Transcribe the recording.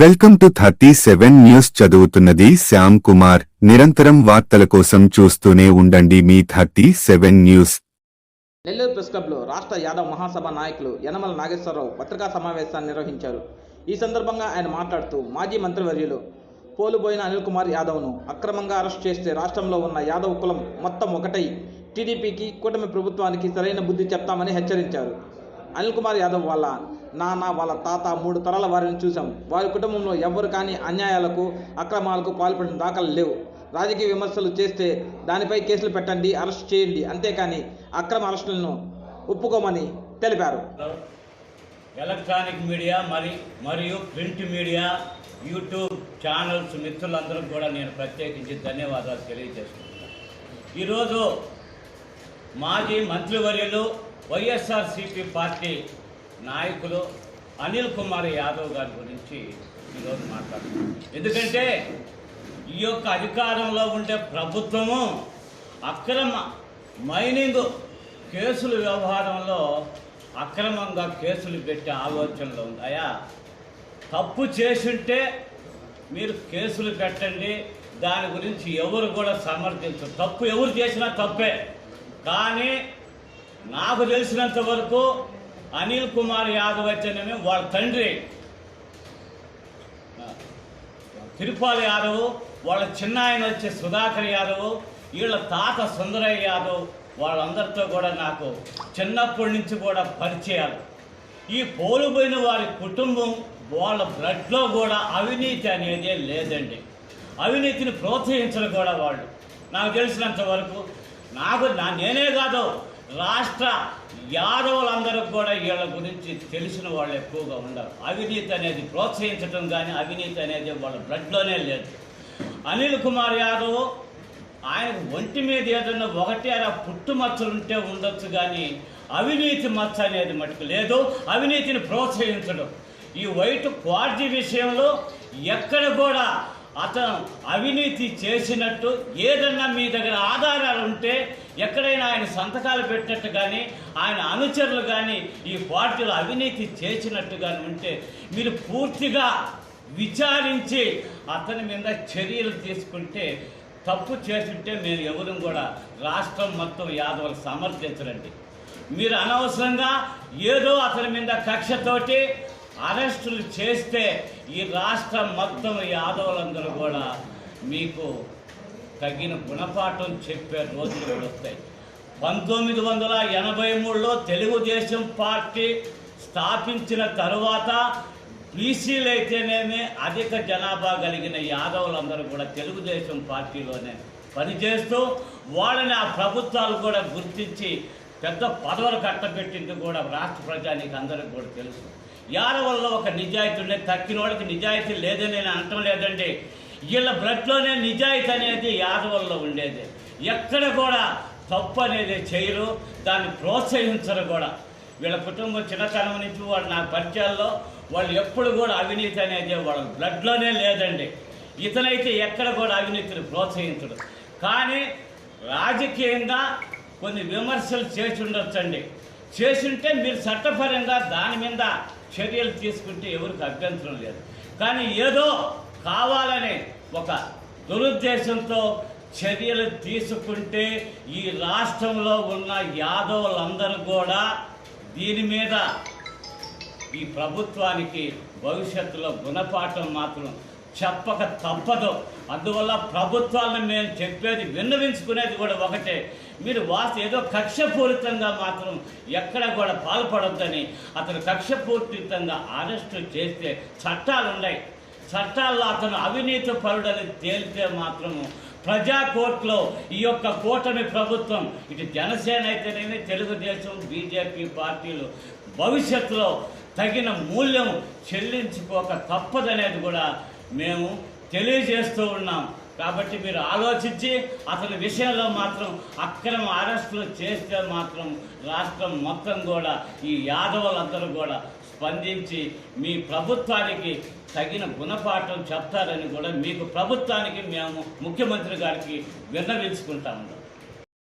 Welcome to thirty seven news చదువుతున్నది శ్యామ్ కుమార్. నిరంతరం వార్తల కోసం చూస్తూనే ఉండండి మీ thirty seven news. Nellore press క్లబ్లో రాష్ట్ర యాదవ్ మహాసభ నాయకులు యనమల నాగేశ్వరరావు పత్రికా సమావేశాన్ని నిర్వహించారు. ఈ సందర్భంగా ఆయన మాట్లాడుతూ మాజీ మంత్రివర్యులు పోలుబోయిన అనిల్ కుమార్ యాదవ్ను అక్రమంగా అరెస్ట్ చేస్తే రాష్ట్రంలో ఉన్న యాదవ్ కులం మొత్తం ఒకటై టీడీపీకి కూటమి ప్రభుత్వానికి సరైన బుద్ధి చెప్తామని హెచ్చరించారు. అనిల్ కుమార్ యాదవ్ వాళ్ళ నాన్న వాళ్ళ తాత మూడు తరాల వారిని చూశాం. వారి కుటుంబంలో ఎవరు కానీ అన్యాయాలకు అక్రమాలకు పాల్పడిన దాఖలు లేవు. రాజకీయ విమర్శలు చేస్తే దానిపై కేసులు పెట్టండి అరెస్ట్ చేయండి అంతేకాని అక్రమ అరెస్టులను ఒప్పుకోమని తెలిపారు. ఎలక్ట్రానిక్ మీడియా మరి మరియు ప్రింట్ మీడియా యూట్యూబ్ ఛానల్స్ మిత్రులందరూ కూడా నేను ప్రత్యేకించి ధన్యవాదాలు తెలియజేస్తున్నాను. ఈరోజు మాజీ మంత్రివర్యులు వైఎస్ఆర్సిపి పార్టీ నాయకులు అనిల్ కుమార్ యాదవ్ గారి గురించి ఈరోజు మాట్లాడుతున్నాం. ఎందుకంటే ఈ యొక్క అధికారంలో ఉండే ప్రభుత్వము అక్రమ మైనింగ్ కేసుల వ్యవహారంలో అక్రమంగా కేసులు పెట్టే ఆలోచనలో ఉన్నాయా? తప్పు చేసుంటే మీరు కేసులు పెట్టండి దాని గురించి ఎవరు కూడా సమర్థించరు. తప్పు ఎవరు చేసినా తప్పే. కానీ నాకు తెలిసినంత వరకు అనిల్ కుమార్ యాదవ్ అయితేనేమి వాళ్ళ తండ్రి. తిరుపాల యాదవ్ వాళ్ళ చిన్న ఆయన వచ్చే సుధాకర్ యాదవ్ వీళ్ళ తాత సుందరయ్య యాదవ్ వాళ్ళందరితో కూడా నాకు చిన్నప్పటి నుంచి కూడా పరిచయాలు. ఈ పోలుపోయిన వారి కుటుంబం వాళ్ళ బ్లడ్లో కూడా అవినీతి అనేది లేదండి. అవినీతిని ప్రోత్సహించరు కూడా వాళ్ళు. నాకు తెలిసినంత వరకు నాకు నా నేనే కాదు. రాష్ట్ర యాదవులందరూ కూడా వీళ్ళ గురించి తెలిసిన వాళ్ళు ఎక్కువగా ఉండరు. అవినీతి అనేది ప్రోత్సహించడం కానీ అవినీతి అనేది వాళ్ళ బ్లడ్లోనే లేదు. అనిల్ కుమార్ యాదవ్ ఆయన ఒంటి మీద ఏదన్నా ఒకటి అలా పుట్టుమచ్చలు ఉంటే ఉండొచ్చు కానీ అవినీతి మచ్చ అనేది మటుకు లేదు. అవినీతిని ప్రోత్సహించడం. ఈ వైట్ క్వార్జీ విషయంలో ఎక్కడ కూడా అతను అవినీతి చేసినట్టు ఏదన్నా మీ దగ్గర ఆధారాలు ఉంటే ఎక్కడైనా ఆయన సంతకాలు పెట్టినట్టు కానీ ఆయన అనుచరులు కానీ ఈ పార్టీలో అవినీతి చేసినట్టు కానీ ఉంటే మీరు పూర్తిగా విచారించి అతని మీద చర్యలు తీసుకుంటే తప్పు చేస్తుంటే మేము ఎవరు కూడా రాష్ట్రం మొత్తం యాదవులు సమర్థించరండి. మీరు అనవసరంగా ఏదో అతని మీద కక్షతోటి అరెస్టులు చేస్తే ఈ రాష్ట్రం మొత్తం యాదవులందరూ కూడా మీకు తగిన గుణపాఠం చెప్పే రోజులు వస్తాయి. పంతొమ్మిది వందల ఎనభై మూడులో తెలుగుదేశం పార్టీ స్థాపించిన తరువాత బీసీలు అయితేనేమి అధిక జనాభా కలిగిన యాదవులందరూ కూడా తెలుగుదేశం పార్టీలోనే పనిచేస్తూ వాళ్ళని ఆ ప్రభుత్వాలు కూడా గుర్తించి పెద్ద పదవులు కట్టబెట్టింది కూడా రాష్ట్ర ప్రజానికి అందరికి కూడా తెలుసు. యాదవుల్లో ఒక నిజాయితీ ఉండే తక్కిన వాళ్ళకి నిజాయితీ లేదని నేను అనటం లేదండి. వీళ్ళ బ్లడ్లోనే నిజాయితీ అనేది యాదవుల్లో ఉండేది. ఎక్కడ కూడా తప్పు అనేది చేయరు. దాన్ని ప్రోత్సహించరు కూడా. వీళ్ళ కుటుంబం చిన్నతనం నుంచి వాళ్ళు నా పరిచయాల్లో వాళ్ళు ఎప్పుడు కూడా అవినీతి అనేది వాళ్ళ బ్లడ్లోనే లేదండి. ఇతనైతే ఎక్కడ కూడా అవినీతిని ప్రోత్సహించడు. కానీ రాజకీయంగా కొన్ని విమర్శలు చేసి ఉండొచ్చండి. చేసుంటే మీరు చట్టపరంగా దాని మీద చర్యలు తీసుకుంటే ఎవరికి అభ్యంతరం లేదు. కానీ ఏదో కావాలనే ఒక దురుద్దేశంతో చర్యలు తీసుకుంటే ఈ రాష్ట్రంలో ఉన్న యాదవులందరూ కూడా దీని మీద ఈ ప్రభుత్వానికి భవిష్యత్తులో గుణపాఠం మాత్రం చెప్పక తప్పదు. అందువల్ల ప్రభుత్వాలను మేము చెప్పేది విన్నవించుకునేది కూడా ఒకటే. మీరు వాస్తు ఏదో కక్షపూరితంగా మాత్రం ఎక్కడ కూడా పాల్పడొద్దని అతను కక్షపూరితంగా అరెస్టు చేస్తే చట్టాలు ఉన్నాయి చట్టాల్లో అతను అవినీతి పరుడని తేలితే మాత్రము ప్రజా కోర్టులో ఈ యొక్క కూటమి ప్రభుత్వం ఇటు జనసేన అయితేనేమి తెలుగుదేశం బీజేపీ పార్టీలు భవిష్యత్తులో తగిన మూల్యం చెల్లించుకోక తప్పదనేది కూడా మేము తెలియజేస్తూ ఉన్నాం. కాబట్టి మీరు ఆలోచించి అతని విషయంలో మాత్రం అక్రమ అరెస్టులు చేస్తే మాత్రం రాష్ట్రం మొత్తం కూడా ఈ యాదవులందరూ కూడా స్పందించి మీ ప్రభుత్వానికి తగిన గుణపాఠం చెప్తారని కూడా మీకు ప్రభుత్వానికి మేము ముఖ్యమంత్రి గారికి విన్నవించుకుంటా. ఉన్నాం